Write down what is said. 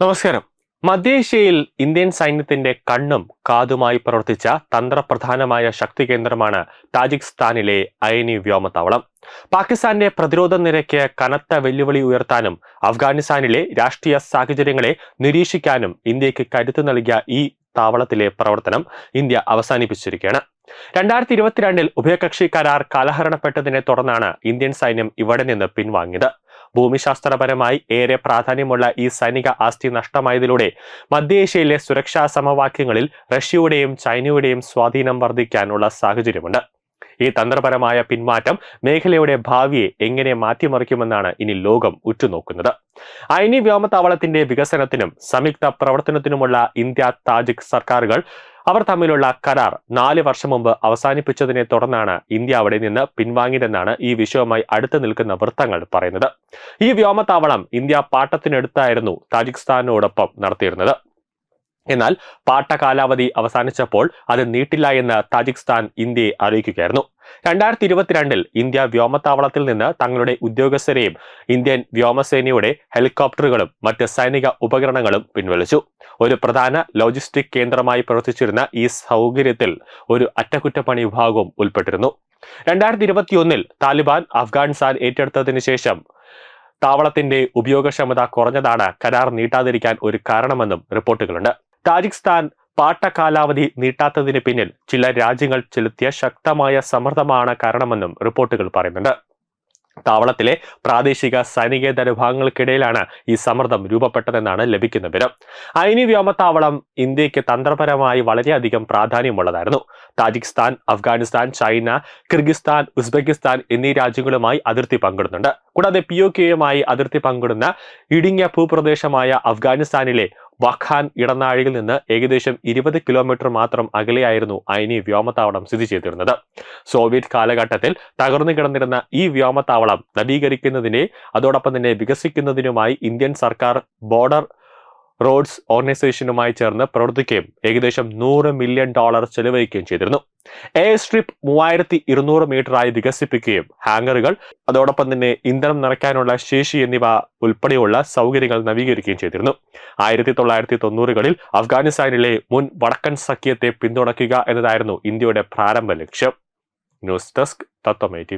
നമസ്കാരം. മധ്യേഷ്യയിൽ ഇന്ത്യൻ സൈന്യത്തിന്റെ കണ്ണും കാതുമായി പ്രവർത്തിച്ച തന്ത്രപ്രധാനമായ ശക്തി കേന്ദ്രമാണ് താജിക്സ്ഥാനിലെ അയനി വ്യോമത്താവളം. പാകിസ്ഥാന്റെ പ്രതിരോധ നിരയ്ക്ക് കനത്ത വെല്ലുവിളി ഉയർത്താനും അഫ്ഗാനിസ്ഥാനിലെ രാഷ്ട്രീയ സാഹചര്യങ്ങളെ നിരീക്ഷിക്കാനും ഇന്ത്യയ്ക്ക് കരുത്തു നൽകിയ ഈ താവളത്തിലെ പ്രവർത്തനം ഇന്ത്യ അവസാനിപ്പിച്ചിരിക്കുകയാണ്. രണ്ടായിരത്തി ഇരുപത്തിരണ്ടിൽ ഉഭയകക്ഷി കരാർ കാലഹരണപ്പെട്ടതിനെ തുടർന്നാണ് ഇന്ത്യൻ സൈന്യം ഇവിടെ നിന്ന് പിൻവാങ്ങിയത്. ഭൂമിശാസ്ത്രപരമായി ഏറെ പ്രാധാന്യമുള്ള ഈ സൈനിക ആസ്തി നഷ്ടമായതിലൂടെ മധ്യേഷ്യയിലെ സുരക്ഷാ സമവാക്യങ്ങളിൽ റഷ്യയുടെയും ചൈനയുടെയും സ്വാധീനം വർദ്ധിക്കാനുള്ള സാഹചര്യമുണ്ട്. ഈ തന്ത്രപരമായ പിന്മാറ്റം മേഖലയുടെ ഭാവിയെ എങ്ങനെ മാറ്റിമറിക്കുമെന്നാണ് ഇനി ലോകം ഉറ്റുനോക്കുന്നത്. ഐനി വ്യോമത്താവളത്തിന്റെ വികസനത്തിനും സംയുക്ത പ്രവർത്തനത്തിനുമുള്ള ഇന്ത്യ താജിക് സർക്കാരുകൾ അവർ തമ്മിലുള്ള കരാർ നാല് വർഷം മുമ്പ് അവസാനിപ്പിച്ചതിനെ തുടർന്നാണ് ഇന്ത്യ അവിടെ നിന്ന് പിൻവാങ്ങിയതെന്നാണ് ഈ വിഷയവുമായി അടുത്ത് നിൽക്കുന്ന വൃത്തങ്ങൾ പറയുന്നത്. ഈ വ്യോമത്താവളം ഇന്ത്യ പാട്ടത്തിനടുത്തായിരുന്നു താജിക്സ്ഥാനോടൊപ്പം നടത്തിയിരുന്നത്. എന്നാൽ പാട്ട കാലാവധി അവസാനിച്ചപ്പോൾ അത് നീട്ടില്ല എന്ന് താജിക്സ്ഥാൻ ഇന്ത്യയെ അറിയിക്കുകയായിരുന്നു. രണ്ടായിരത്തി ഇരുപത്തിരണ്ടിൽ ഇന്ത്യ വ്യോമത്താവളത്തിൽ നിന്ന് തങ്ങളുടെ ഉദ്യോഗസ്ഥരെയും ഇന്ത്യൻ വ്യോമസേനയുടെ ഹെലികോപ്റ്ററുകളും മറ്റ് സൈനിക ഉപകരണങ്ങളും പിൻവലിച്ചു. ഒരു പ്രധാന ലോജിസ്റ്റിക് കേന്ദ്രമായി പ്രവർത്തിച്ചിരുന്ന ഈ സൗകര്യത്തിൽ ഒരു അറ്റകുറ്റപ്പണി വിഭാഗവും ഉൾപ്പെട്ടിരുന്നു. രണ്ടായിരത്തി ഇരുപത്തിയൊന്നിൽ താലിബാൻ അഫ്ഗാനിസ്ഥാൻ ഏറ്റെടുത്തതിനു ശേഷം താവളത്തിന്റെ ഉപയോഗക്ഷമത കുറഞ്ഞതാണ് കരാർ നീട്ടാതിരിക്കാൻ ഒരു കാരണമെന്നും റിപ്പോർട്ടുകളുണ്ട്. താജിക്സ്ഥാൻ പാട്ട കാലാവധി നീട്ടാത്തതിന് പിന്നിൽ ചില രാജ്യങ്ങൾ ചെലുത്തിയ ശക്തമായ സമ്മർദ്ദമാണ് കാരണമെന്നും റിപ്പോർട്ടുകൾ പറയുന്നുണ്ട്. താവളത്തിലെ പ്രാദേശിക സൈനികേതര വിഭാഗങ്ങൾക്കിടയിലാണ് ഈ സമ്മർദ്ദം രൂപപ്പെട്ടതെന്നാണ് ലഭിക്കുന്ന വിവരം. ഐനി വ്യോമത്താവളം ഇന്ത്യയ്ക്ക് തന്ത്രപരമായി വളരെയധികം പ്രാധാന്യമുള്ളതായിരുന്നു. Tajikistan Afghanistan China Kyrgyzstan Uzbekistan എന്നീ രാജ്യങ്ങളുമായി അതിർത്തി പങ്കിടുന്നുണ്ട്. കൂടാതെ പി ഒ കെയുമായി അതിർത്തി പങ്കിടുന്ന ഇടുങ്ങിയ ഭൂപ്രദേശമായ അഫ്ഗാനിസ്ഥാനിലെ വഖാൻ ഇടനാഴിയിൽ നിന്ന് ഏകദേശം ഇരുപത് കിലോമീറ്റർ മാത്രം അകലെയായിരുന്നു ഐനി വ്യോമത്താവളം സ്ഥിതി ചെയ്തിരുന്നത്. സോവിയറ്റ് കാലഘട്ടത്തിൽ തകർന്നു കിടന്നിരുന്ന ഈ വ്യോമത്താവളം നവീകരിക്കുന്നതിനെ അതോടൊപ്പം തന്നെ വികസിക്കുന്നതിനുമായി ഇന്ത്യൻ സർക്കാർ ബോർഡർ റോഡ്സ് ഓർഗനൈസേഷനുമായി ചേർന്ന് പ്രവർത്തിക്കുകയും ഏകദേശം നൂറ് മില്യൺ ഡോളർ ചെലവഴിക്കുകയും ചെയ്തിരുന്നു. എയർ സ്ട്രിപ്പ് മൂവായിരത്തി ഇരുന്നൂറ് മീറ്ററായി വികസിപ്പിക്കുകയും ഹാങ്ങറുകൾ അതോടൊപ്പം തന്നെ ഇന്ധനം നിറയ്ക്കാനുള്ള ശേഷി എന്നിവ ഉൾപ്പെടെയുള്ള സൗകര്യങ്ങൾ നവീകരിക്കുകയും ചെയ്തിരുന്നു. ആയിരത്തി തൊള്ളായിരത്തി തൊണ്ണൂറുകളിൽ അഫ്ഗാനിസ്ഥാനിലെ മുൻ വടക്കൻ സഖ്യത്തെ പിന്തുണയ്ക്കുക എന്നതായിരുന്നു ഇന്ത്യയുടെ പ്രാരംഭ ലക്ഷ്യം. News desk തത്വമേ T